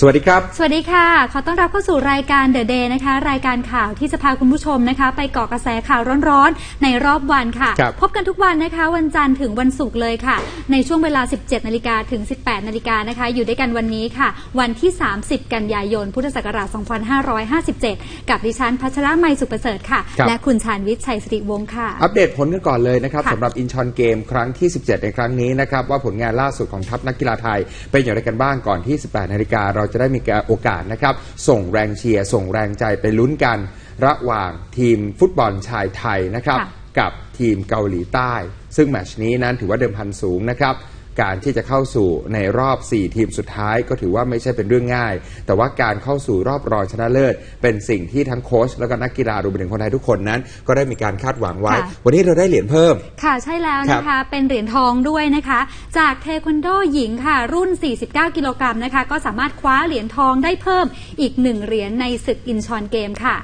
สวัสดีครับ สวัสดีค่ะ ขอต้อนรับเข้าสู่รายการ The Day นะคะ รายการข่าวที่จะพาคุณผู้ชมนะคะ ไปเกาะกระแสข่าวร้อนๆ ในรอบวันค่ะ ครับ พบกันทุกวันนะคะ วันจันทร์ถึงวันศุกร์เลยค่ะ ในช่วงเวลา 17 นาฬิกาถึง 18 นาฬิกานะคะ อยู่ด้วยกันวันนี้ค่ะ วันที่ 30 กันยายน พุทธศักราช 2557 กับดิฉันพัชรมัยสุขประเสริฐค่ะ ครับ และคุณชาญวิทย์ชัยสิริวงศ์ค่ะ อัปเดตผลกันก่อนเลยนะครับค่ะ สำหรับอินชอนเกมครั้งที่ 17 ในครั้งนี้นะครับว่าผลงานล่าสุดของทัพนักกีฬาไทยเป็นอย่างไรกันบ้างก่อนที่ 18 นาฬิกาเราจะได้มีโอกาสนะครับ ส่งแรงเชียร์ ส่งแรงใจไปลุ้นกัน ระหว่างทีมฟุตบอลชายไทยนะครับค่ะกับทีมเกาหลีใต้ ซึ่งแมตชนี้นั้นถือว่าเดิมพันสูงนะครับ การที่จะเข้าสู่ในรอบ 4 ทีมสุดท้ายก็ถือว่าไม่ใช่เป็นเรื่องง่าย แต่ว่าการเข้าสู่รอบรองชนะเลิศ เป็นสิ่งที่ทั้งโค้ชแล้วก็นักกีฬารวมไปถึงคนไทยทุกคนนั้น ก็ได้มีการคาดหวังไว้ค่ะวันนี้เราได้เหรียญเพิ่ม ค่ะใช่แล้วนะคะ เป็นเหรียญทองด้วยนะคะ จากเทควันโดหญิงค่ะ รุ่น 49 กิโลกรัมนะคะ ก็สามารถคว้าเหรียญทองได้เพิ่มอีกหนึ่งเหรียญในศึกอินชอนเกมค่ะ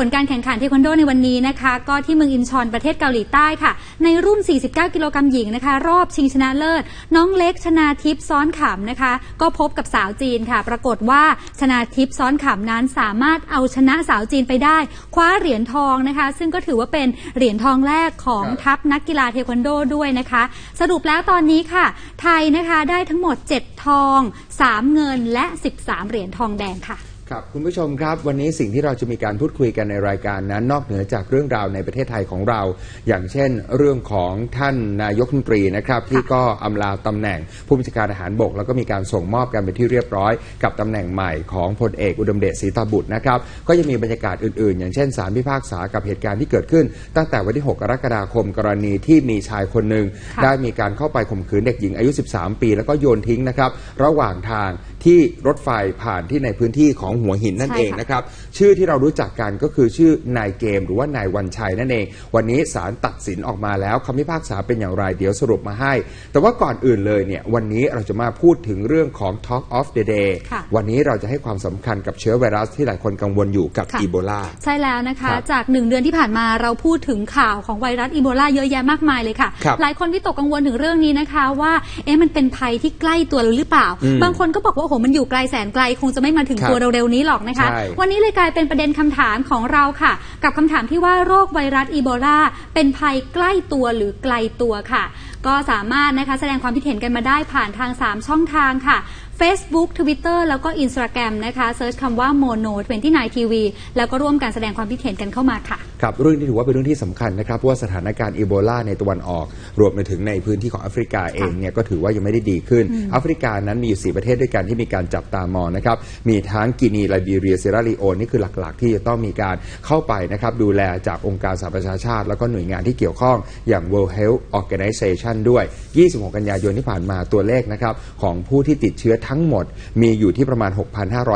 ผลการแข่งขันเทควันโดในวันนี้นะคะ ก็ที่เมืองอินชอนประเทศเกาหลีใต้ค่ะ ในรุ่น 49 กิโลกรัมหญิงนะคะ รอบชิงชนะเลิศน้องเล็กชนาทิพย์ซ้อนขำนะคะ ก็พบกับสาวจีนค่ะ ปรากฏว่าชนาทิพย์ซ้อนขำนั้นสามารถเอาชนะสาวจีนไปได้ คว้าเหรียญทองนะคะ ซึ่งก็ถือว่าเป็นเหรียญทองแรกของครับทัพนักกีฬาเทควันโดด้วยนะคะ สรุปแล้วตอนนี้ค่ะ ไทยนะคะได้ทั้งหมด 7 ทอง 3 เงินและ 13 เหรียญทองแดงค่ะ ครับคุณผู้ชมครับ วันนี้สิ่งที่เราจะมีการพูดคุยกันในรายการนั้น นอกเหนือจากเรื่องราวในประเทศไทยของเรา อย่างเช่น เรื่องของท่านนายกรัฐมนตรีนะครับ ที่ก็อำลาตำแหน่งผู้บัญชาการทหารบก แล้วก็มีการส่งมอบกันเป็นที่เรียบร้อย กับตำแหน่งใหม่ของพลเอกอุดมเดชศรีตาบุตรนะครับก็ยังมีบรรยากาศอื่นๆ อย่างเช่นสารพิพากษากับเหตุการณ์ที่เกิดขึ้น ตั้งแต่วันที่ 6 กรกฎาคมกรณีที่มีชายคนหนึ่งค่ะได้มีการเข้าไปข่มขืนเด็กหญิงอายุ 13 ปี แล้วก็โยนทิ้งนะครับระหว่างทางที่รถไฟผ่านที่ในพื้นที่ของหัวหินนั่นใช่เองค่ะนะครับ ชื่อที่เรารู้จักกันก็คือชื่อนายเกม หรือว่านายวันชัยนั่นเอง วันนี้ศาลตัดสินออกมาแล้วคำพิพากษาเป็นอย่างไรเดี๋ยวสรุปมาให้ แต่ว่าก่อนอื่นเลยเนี่ยวันนี้เราจะมาพูดถึงเรื่องของ Talk of the Day ค่ะวันนี้เราจะให้ความสำคัญกับเชื้อไวรัสที่หลายคนกังวลอยู่กับค่ะอีโบลาใช่แล้วนะคะครับจากหนึ่งเดือนที่ผ่านมาเราพูดถึงข่าวของไวรัสอีโบลาเยอะแยะมากมายเลยค่ะครับหลายคนวิตกกังวลถึงเรื่องนี้นะคะว่าเอ๊ะมันเป็นภัยที่ใกล้ตัวเราหรือเปล่าอืมบางคนก็บอกว่าโอ้โหมันอยู่ไกลแสนไกล คงจะไม่มาถึงครับตัวเร็วๆนี้หรอกนะคะใช่วันนี้เลยกลายเป็นประเด็นคำถามของเราค่ะ กับคำถามที่ว่าโรคไวรัสอีโบลา เป็นภัยใกล้ตัวหรือไกลตัวค่ะ ก็สามารถนะคะแสดงความคิดเห็นกันมาได้ผ่านทาง 3 ช่องทางค่ะ Facebook Twitter แล้วก็ Instagram นะคะเซิร์ชคำว่า Mono 29 TV แล้วก็ร่วมกันแสดงความคิดเห็นกันเข้ามาค่ะครับเรื่องนี้ถือว่าเป็นเรื่องที่สำคัญนะครับเพราะว่าสถานการณ์อีโบลาในตะวันออก รวมไปถึงในพื้นที่ของแอฟริกาเองเนี่ยก็ถือว่ายังไม่ได้ดีขึ้นแอฟริกานั้นมีอยู่ 4 ประเทศด้วยกันที่มีการจับตามองนะครับมีทั้งกินีไลบีเรียเซราลีโอนนี่คือหลักๆ ที่จะต้องมีการเข้าไปนะครับดูแลจากองค์การสหประชาชาติ แล้วก็หน่วยงานที่เกี่ยวข้องอย่าง World Health Organization ด้วย 26 กันยายนที่ผ่านมาตัวเลขนะครับของผู้ที่ติดเชื้อทั้งหมดมีอยู่ที่ประมาณ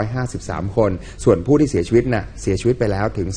6,553 คน ส่วนผู้ที่เสียชีวิตน่ะเสียชีวิตไปแล้วถึง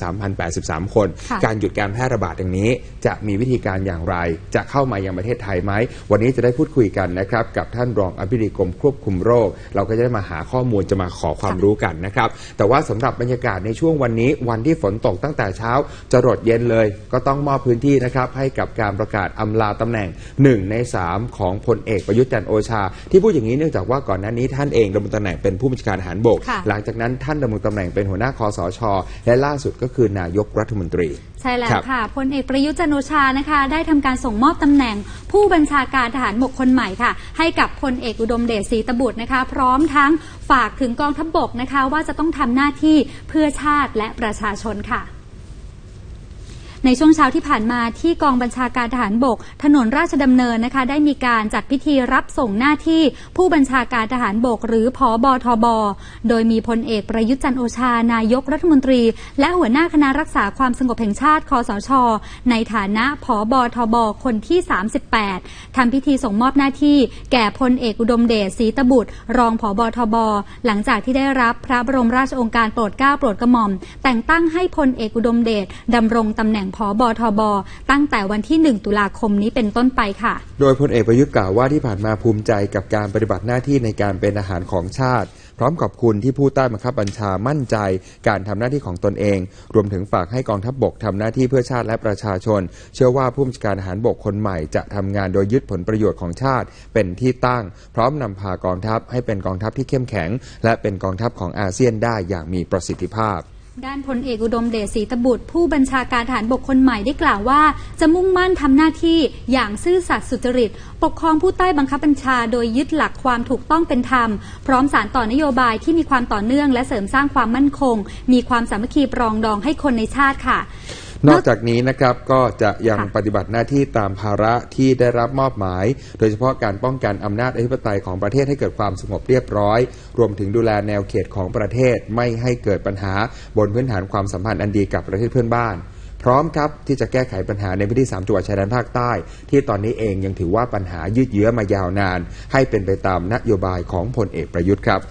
3,083 คนค่ะการหยุดการแพร่ระบาดอย่างนี้ จะมีวิธีการอย่างไร จะเข้ามายังประเทศไทยไหม วันนี้จะได้พูดคุยกันนะครับกับท่านรองอธิบดีกรมควบคุมโรค เราก็จะได้มาหาข้อมูลจะมาขอความรู้กันนะครับ แต่ว่าสำหรับบรรยากาศในช่วงวันนี้ วันที่ฝนตกตั้งแต่เช้าจะรดเย็นเลย ก็ต้องมอบพื้นที่นะครับให้กับการประกาศอำลาตำแหน่ง 1 ใน 3 ของพลเอกประยุทธ์จันทร์โอชา ที่พูดอย่างนี้เนื่องจากว่าก่อนหน้านี้ท่านเองดำรงตำแหน่งเป็นผู้บัญชาการทหารบกค่ะหลังจากนั้นท่านดำรงตำแหน่งเป็นหัวหน้าคอสช และล่าสุดก็คือนายกรัฐมนตรีใช่แล้วครับค่ะพลเอกประยุทธ์จันทร์โอชานะคะ ได้ทำการส่งมอบตำแหน่ง ผู้บัญชาการทหารบกคนใหม่ค่ะ ให้กับพลเอกอุดมเดชศรีตบุตรนะคะ พร้อมทั้งฝากถึงกองทัพบกนะคะ ว่าจะต้องทำหน้าที่เพื่อชาติและประชาชนค่ะ ในช่วงเช้าที่ผ่านมาที่กองบัญชาการทหารบก ถนนราชดำเนินนะคะ ได้มีการจัดพิธีรับส่งหน้าที่ผู้บัญชาการทหารบก หรือผอบอทบโดยมีพลเอกประยุทธ์จันโอชา นายกรัฐมนตรี และหัวหน้าคณะรักษาความสงบแห่งชาติคอสช ในฐานะผอบอทบคนที่ 38ทำพิธีส่งมอบหน้าที่ แก่พลเอกอุดมเดชศรีตบุตร รองผอบอทบหลังจากที่ได้รับพระบรมราชโองการโปรดเกล้าโปรดกระหม่อม แต่งตั้งให้พลเอกอุดมเดชดำรงตำแหน่งผอบอทบ ตั้งแต่วันที่ 1 ตุลาคมนี้เป็นต้นไปค่ะ โดยพลเอกประยุทธ์กล่าวว่าที่ผ่านมาภูมิใจกับการปฏิบัติหน้าที่ในการเป็นอาหารของชาติ พร้อมขอบคุณที่ผู้ใต้บังคับบัญชามั่นใจ การทำหน้าที่ของตนเอง รวมถึงฝากให้กองทัพบบกทำหน้าที่เพื่อชาติและประชาชน เชื่อว่าผู้บัญชาการทหารบกคนใหม่จะทำงานโดยยึดผลประโยชน์ของชาติ เป็นที่ตั้ง พร้อมนำพากองทัพให้เป็นกองทัพที่เข้มแข็ง และเป็นกองทัพของอาเซียนได้อย่างมีประสิทธิภาพ ด้านพลเอกอุดมเดชศรีตบุตร ผู้บัญชาการฐานบกคนใหม่ได้กล่าวว่า จะมุ่งมั่นทำหน้าที่อย่างซื่อสัตย์สุจริต ปกครองผู้ใต้บังคับบัญชา โดยยึดหลักความถูกต้องเป็นธรรม พร้อมสารต่อนโยบายที่มีความต่อเนื่อง และเสริมสร้างความมั่นคง มีความสามัคคีปรองดองให้คนในชาติค่ะ นอกจากนี้นะครับก็จะยังปฏิบัติหน้าที่ตามภาระที่ได้รับมอบหมาย โดยเฉพาะการป้องกันอำนาจอธิปไตยของประเทศให้เกิดความสงบเรียบร้อย รวมถึงดูแลแนวเขตของประเทศไม่ให้เกิดปัญหาบนพื้นฐานความสัมพันธ์อันดีกับประเทศเพื่อนบ้านพร้อมครับที่จะแก้ไขปัญหาในพื้นที่ 3 จังหวัดชายแดนภาคใต้ ที่ตอนนี้เองยังถือว่าปัญหายืดเยื้อมายาวนาน ให้เป็นไปตามนโยบายของพลเอกประยุทธ์ครับ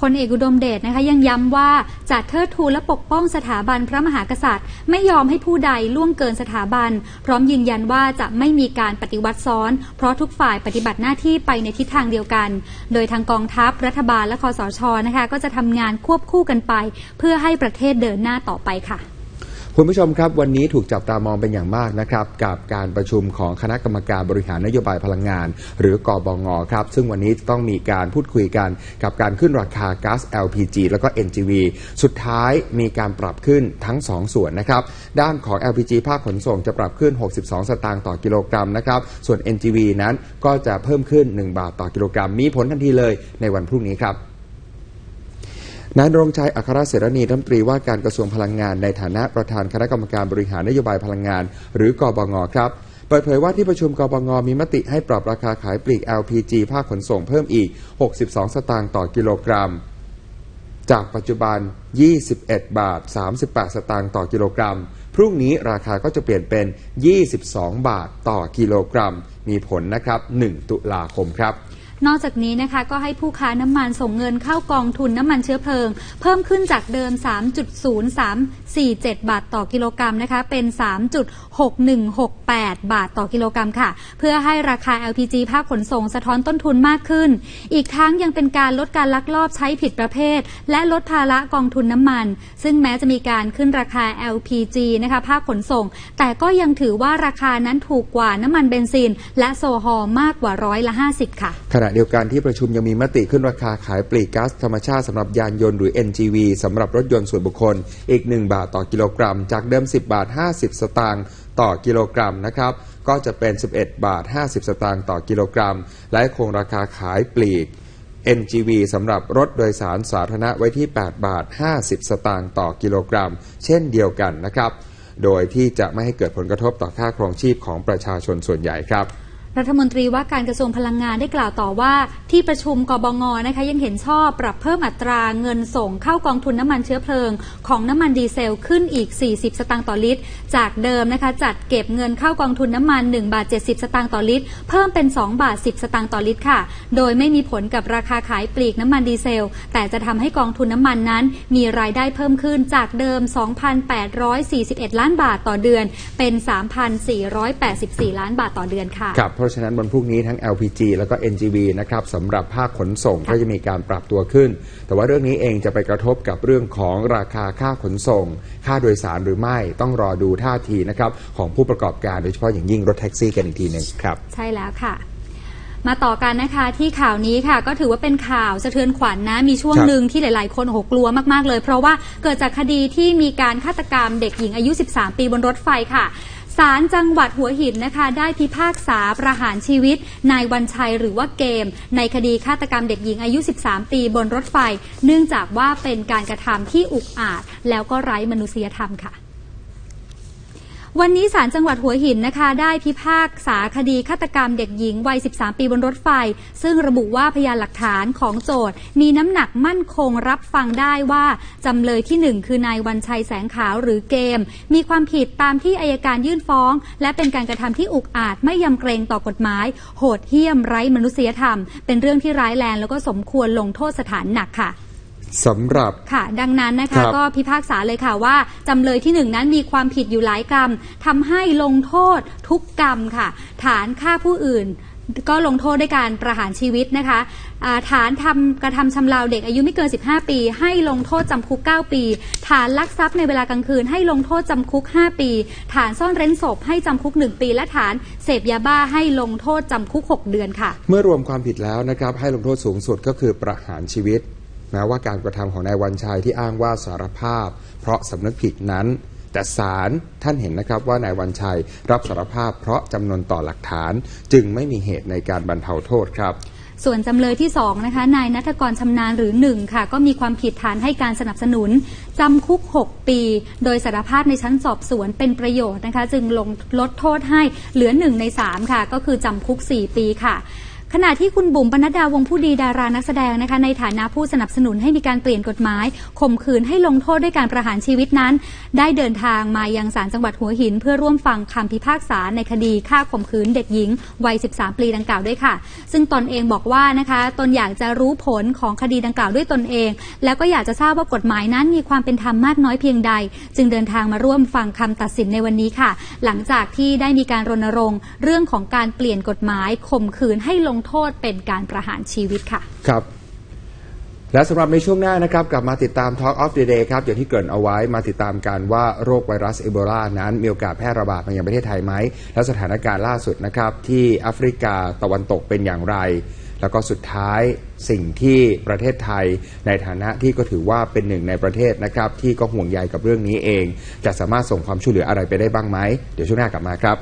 พลเอกอุดมเดชนะคะยังย้ำว่าจะเทิดทูนและปกป้องสถาบันพระมหากษัตริย์ ไม่ยอมให้ผู้ใดล่วงเกินสถาบัน พร้อมยืนยันว่าจะไม่มีการปฏิวัติซ้อน เพราะทุกฝ่ายปฏิบัติหน้าที่ไปในทิศทางเดียวกัน โดยทางกองทัพรัฐบาลและคอสชนะคะก็จะทำงานควบคู่กันไป เพื่อให้ประเทศเดินหน้าต่อไปค่ะ คุณผู้ชมครับวันนี้ถูกจับตามองเป็นอย่างมากนะครับกับการประชุมของคณะกรรมการบริหารนโยบายพลังงาน หรือกอบงครับซึ่งวันนี้ต้องมีการพูดคุยกันกับการขึ้นราคาก๊าซ LPG แล้วก็ NGV สุดท้ายมีการปรับขึ้นทั้ง 2 ส่วนนะครับด้านของ LPG ภาคขนส่งจะปรับขึ้น 62 สตางค์ต่อกิโลกรัมนะครับส่วน NGV นั้นก็จะเพิ่มขึ้น 1 บาทต่อกิโลกรัม มีผลทันทีเลยในวันพรุ่งนี้ครับ นายรงชัยอัครเสรณีรัฐมนตรีว่าการกระทรวงพลังงานในฐานะประธานคณะกรรมการบริหารนโยบายพลังงาน หรือกบงครับเปิดเผยว่าที่ประชุมกบงมีมติให้ปรับราคาขายปลีก LPG ภาคขนส่งเพิ่มอีก 62 สตางค์ต่อกิโลกรัม จากปัจจุบัน 21 บาท 38 สตางค์ต่อกิโลกรัม พรุ่งนี้ราคาก็จะเปลี่ยนเป็น 22 บาทต่อกิโลกรัม มีผลนะครับ 1 ตุลาคมครับ นอกจากนี้นะคะก็ให้ผู้ค้าน้ำมันส่งเงินเข้ากองทุนน้ำมันเชื้อเพลิง เพิ่มขึ้นจากเดิม 3.0347 บาทต่อกิโลกรัมนะคะเป็น 3.6168 บาทต่อกิโลกรัมค่ะ เพื่อให้ราคา LPG ภาคขนส่งสะท้อนต้นทุนมากขึ้น อีกทั้งยังเป็นการลดการลักลอบใช้ผิดประเภท และลดภาระกองทุนน้ำมัน ซึ่งแม้จะมีการขึ้นราคา LPG นะคะภาคขนส่ง แต่ก็ยังถือว่าราคานั้นถูกกว่าน้ำมันเบนซิน และโซฮอลมากกว่าร้อยละ 50 ค่ะขณะเดียวกันที่ประชุมยังมีมติขึ้นราคาขายปลีกก๊าซธรรมชาติสำหรับยานยนต์หรือ NGV สำหรับรถยนต์ส่วนบุคคลอีก 1 บาทต่อกิโลกรัม จากเดิม 10 บาท 50 สตางค์ต่อกิโลกรัมนะครับก็จะเป็น 11 บาท 50 สตางค์ต่อกิโลกรัม และคงราคาขายปลีก NGV สำหรับรถโดยสารสาธารณะไว้ที่ 8 บาท 50 สตางค์ต่อกิโลกรัม เช่นเดียวกันนะครับ โดยที่จะไม่ให้เกิดผลกระทบต่อค่าครองชีพของประชาชนส่วนใหญ่ครับ รัฐมนตรีว่าการกระทรวงพลังงานได้กล่าวต่อว่า ที่ประชุมกบงนะคะยังเห็นชอบปรับเพิ่มอัตราเงินส่งเข้ากองทุนน้ำมันเชื้อเพลิง ของน้ำมันดีเซลขึ้นอีก 40 สตางค์ต่อลิตร จากเดิมนะคะจัดเก็บเงินเข้ากองทุนน้ำมัน1บาท70 สตางค์ต่อลิตร เพิ่มเป็น 2 บาท 10 สตางค์ต่อลิตรค่ะ โดยไม่มีผลกับราคาขายปลีกน้ำมันดีเซล แต่จะทำให้กองทุนน้ำมันนั้น มีรายได้เพิ่มขึ้นจากเดิม 2,841 ล้านบาทต่อเดือน เป็น 3,484 ล้านบาทต่อเดือนค่ะเพราะฉะนั้นวันพรุ่งนี้ทั้ง LPG แล้วก็ NGV นะครับสำหรับภาคขนส่งก็จะมีการปรับตัวขึ้น แต่ว่าเรื่องนี้เองจะไปกระทบกับเรื่องของราคาค่าขนส่ง ค่าโดยสารหรือไม่ต้องรอดูท่าทีนะครับของผู้ประกอบการโดยเฉพาะอย่างยิ่งรถแท็กซี่กันอีกทีหนึ่งครับ ใช่แล้วค่ะมาต่อกันนะคะที่ข่าวนี้ค่ะ ก็ถือว่าเป็นข่าวสะเทือนขวัญนะมีช่วงครับหนึ่งที่หลาย ๆ คนโอ้โหกลัวมาก ๆ เลย เพราะว่าเกิดจากคดีที่มีการฆาตกรรมเด็กหญิงอายุ 13 ปีบนรถไฟค่ะ ศาลจังหวัดหัวหินนะคะ ได้พิพากษาประหารชีวิต นายวันชัยหรือว่าเกม ในคดีฆาตกรรมเด็กหญิงอายุ 13 ปีบนรถไฟ เนื่องจากว่าเป็นการกระทำที่อุกอาจ แล้วก็ไร้มนุษยธรรมค่ะ วันนี้ศาลจังหวัดหัวหินนะคะ ได้พิพากษาคดีฆาตกรรมเด็กหญิงวัย 13 ปีบนรถไฟ ซึ่งระบุว่าพยานหลักฐานของโจทย์ มีน้ำหนักมั่นคงรับฟังได้ว่าจำเลยที่ 1 คือนายวันชัยแสงขาวหรือเกม มีความผิดตามที่อายการยื่นฟ้อง และเป็นการกระทำที่อุกอาจไม่ยำเกรงต่อกฎหมาย โหดเหี้ยมไร้มนุษยธรรม เป็นเรื่องที่ร้ายแรงแล้วก็สมควรลงโทษสถานหนักค่ะ สำหรับค่ะ ดังนั้นนะครัคะบก็พิพากษาเลยค่ะว่า จำเลยที่หนึ่งนั้นมีความผิดอยู่หลายกรรมทำให้ลงโทษทุกกรรมค่ะ ฐานฆ่าผู้อื่นก็ลงโทษด้วยการประหารชีวิตนะคะอ่าฐานทำกระทำชำเราเด็กอายุไม่เกิน 15 ปี ให้ลงโทษจำคุก 9 ปี ฐานลักทรัพย์ในเวลากลางคืน ให้ลงโทษจำคุก 5 ปี ฐานซ่อนเร้นศพให้จำคุก 1 ปี และฐานเสพยาบ้าให้ลงโทษจำคุก 6 เดือนค่ะ เมื่อรวมความผิดแล้วนะครับให้ลงโทษสูงสุดก็คือประหารชีวิต แม้ว่าการกระทำของนายวันชัยที่อ้างว่าสารภาพ เพราะสำนึกผิดนั้น แต่ศาลท่านเห็นนะครับว่านายวันชัยรับสารภาพ เพราะจำนวนต่อหลักฐาน จึงไม่มีเหตุในการบรรเทาโทษครับส่วนจำเลยที่2นะคะนายนัทกรชำนาญหรือ1ค่ะ ก็มีความผิดฐานให้การสนับสนุนจำคุก 6 ปี โดยสารภาพในชั้นสอบสวนเป็นประโยชน์นะคะ จึงลงลดโทษให้เหลือ 1 ใน 3 ค่ะ ก็คือจำคุก 4 ปีค่ะ ขณะที่คุณบุ๋มปนัดดาวงผู้ดีดารานักแสดงนะคะในฐานะผู้สนับสนุนให้มีการเปลี่ยนกฎหมายข่มขืนให้ลงโทษด้วยการประหารชีวิตนั้น ได้เดินทางมายังศาลจังหวัดหัวหิน เพื่อร่วมฟังคำพิพากษาในคดีฆ่าข่มขืนเด็กหญิงวัย 13 ปีดังกล่าวด้วยค่ะ ซึ่งตนเองบอกว่านะคะตนอยากจะรู้ผลของคดีดังกล่าวด้วยตนเอง แล้วก็อยากจะทราบว่ากฎหมายนั้นมีความเป็นธรรมมากน้อยเพียงใด จึงเดินทางมาร่วมฟังคำตัดสินในวันนี้ค่ะ หลังจากที่ได้มีการรณรงค์ เรื่องของการเปลี่ยนกฎหมายข่มขืนให้ลงโทษเป็นการประหารชีวิตค่ะ ครับและสำหรับในช่วงหน้านะครับ กลับมาติดตาม Talk of the Day ครับ อย่างที่เกริ่นเอาไว้มาติดตามการว่าโรคไวรัสเอโบลานั้น มีโอกาสแพร่ระบาดมายังประเทศไทยไหม และสถานการณ์ล่าสุดนะครับ ที่แอฟริกาตะวันตกเป็นอย่างไร แล้วก็สุดท้ายสิ่งที่ประเทศไทย ในฐานะที่ก็ถือว่าเป็นหนึ่งในประเทศนะครับ ที่ก็ห่วงใยกับเรื่องนี้เอง จะสามารถส่งความช่วยเหลืออะไรไปได้บ้างไหมเดี๋ยวช่วงหน้ากลับมาครับ